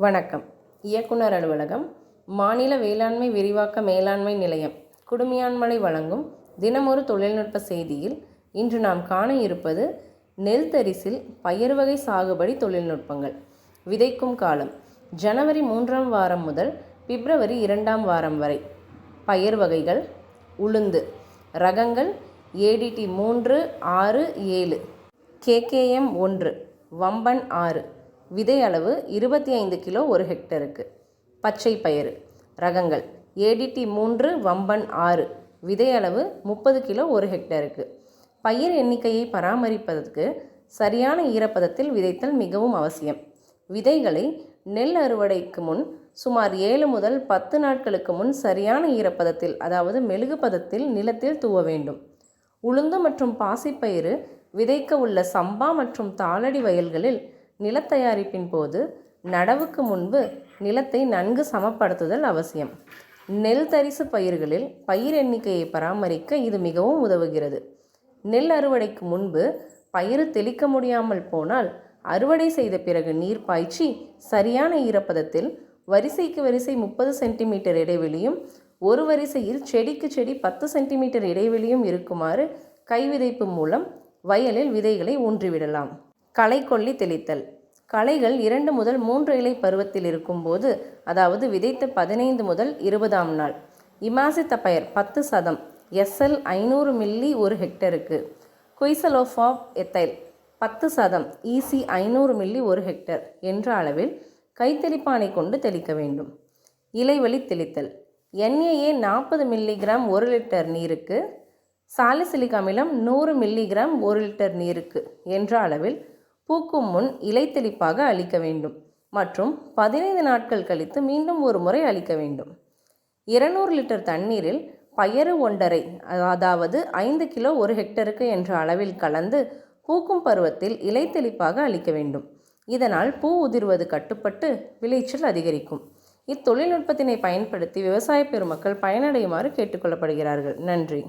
வணக்கம். இயக்குனர் அலுவலகம் மாநில வேளாண்மை விரிவாக்க மேலாண்மை நிலையம் குடுமியான்மலை வழங்கும் தினமொரு தொழில்நுட்ப செய்தியில் இன்று நாம் காண இருப்பது நெல் தரிசில் பயிர் வகை சாகுபடி தொழில்நுட்பங்கள். விதைக்கும் காலம் ஜனவரி மூன்றாம் வாரம் முதல் பிப்ரவரி இரண்டாம் வாரம் வரை. பயிர் வகைகள் உளுந்து ரகங்கள் ஏடிடி மூன்று ஆறு ஏழு கேகேஎம் ஒன்று வம்பன் ஆறு. விதை அளவு இருபத்தி ஐந்து கிலோ ஒரு ஹெக்டருக்கு. பச்சை பயிறு ரகங்கள் ஏடிடி மூன்று வம்பன் ஆறு விதை அளவு முப்பது கிலோ ஒரு ஹெக்டருக்கு. பயிர் எண்ணிக்கையை பராமரிப்பதற்கு சரியான ஈரப்பதத்தில் விதைத்தல் மிகவும் அவசியம். விதைகளை நெல் அறுவடைக்கு முன் சுமார் ஏழு முதல் பத்து நாட்களுக்கு முன் சரியான ஈரப்பதத்தில் அதாவது மெழுகு பதத்தில் நிலத்தில் தூவ வேண்டும். உளுந்து மற்றும் பாசிப்பயிறு விதைக்க உள்ள சம்பா மற்றும் தாளடி வயல்களில் நிலத்தயாரிப்பின் போது நடவுக்கு முன்பு நிலத்தை நன்கு சமப்படுத்துதல் அவசியம். நெல் தரிசு பயிர்களில் பயிர் எண்ணிக்கையை பராமரிக்க இது மிகவும் உதவுகிறது. நெல் அறுவடைக்கு முன்பு பயிர் தெளிக்க முடியாமல் போனால் அறுவடை செய்த பிறகு நீர் பாய்ச்சி சரியான ஈரப்பதத்தில் வரிசைக்கு வரிசை முப்பது சென்டிமீட்டர் இடைவெளியும் ஒரு வரிசையில் செடிக்கு செடி பத்து சென்டிமீட்டர் இடைவெளியும் இருக்குமாறு கைவிதைப்பு மூலம் வயலில் விதைகளை ஊன்றிவிடலாம். களை கொல்லி தெளித்தல். களைகள் இரண்டு முதல் மூன்று இலை பருவத்தில் இருக்கும்போது அதாவது விதைத்த பதினைந்து முதல் இருபதாம் நாள். இமாசித்தப்பயர் பத்து சதம் எஸ்எல் ஐநூறு மில்லி ஒரு ஹெக்டருக்கு. குய்சலோஃபாப் எத்தைல் பத்து சதம் இசி ஐநூறு மில்லி ஒரு ஹெக்டர் என்ற அளவில் கைத்தெளிப்பானை கொண்டு தெளிக்க வேண்டும். இலைவழி தெளித்தல். என்ஏஏ நாற்பது மில்லிகிராம் ஒரு லிட்டர் நீருக்கு சாலிசிலிக் அமிலம் நூறு மில்லிகிராம் ஒரு லிட்டர் நீருக்கு என்ற அளவில் பூக்கும் முன் இலைத்தெளிப்பாக அளிக்க வேண்டும் மற்றும் பதினைந்து நாட்கள் கழித்து மீண்டும் ஒரு முறை அளிக்க வேண்டும். இருநூறு லிட்டர் தண்ணீரில் பயறு ஒன்றரை அதாவது ஐந்து கிலோ ஒரு ஹெக்டருக்கு என்ற அளவில் கலந்து பூக்கும் பருவத்தில் இலைத்தெளிப்பாக அளிக்க வேண்டும். இதனால் பூ உதிர்வது கட்டுப்பட்டு விளைச்சல் அதிகரிக்கும். இத்தொழில்நுட்பத்தினை பயன்படுத்தி விவசாய பெருமக்கள் பயனடையுமாறு கேட்டுக்கொள்ளப்படுகிறார்கள் நன்றி.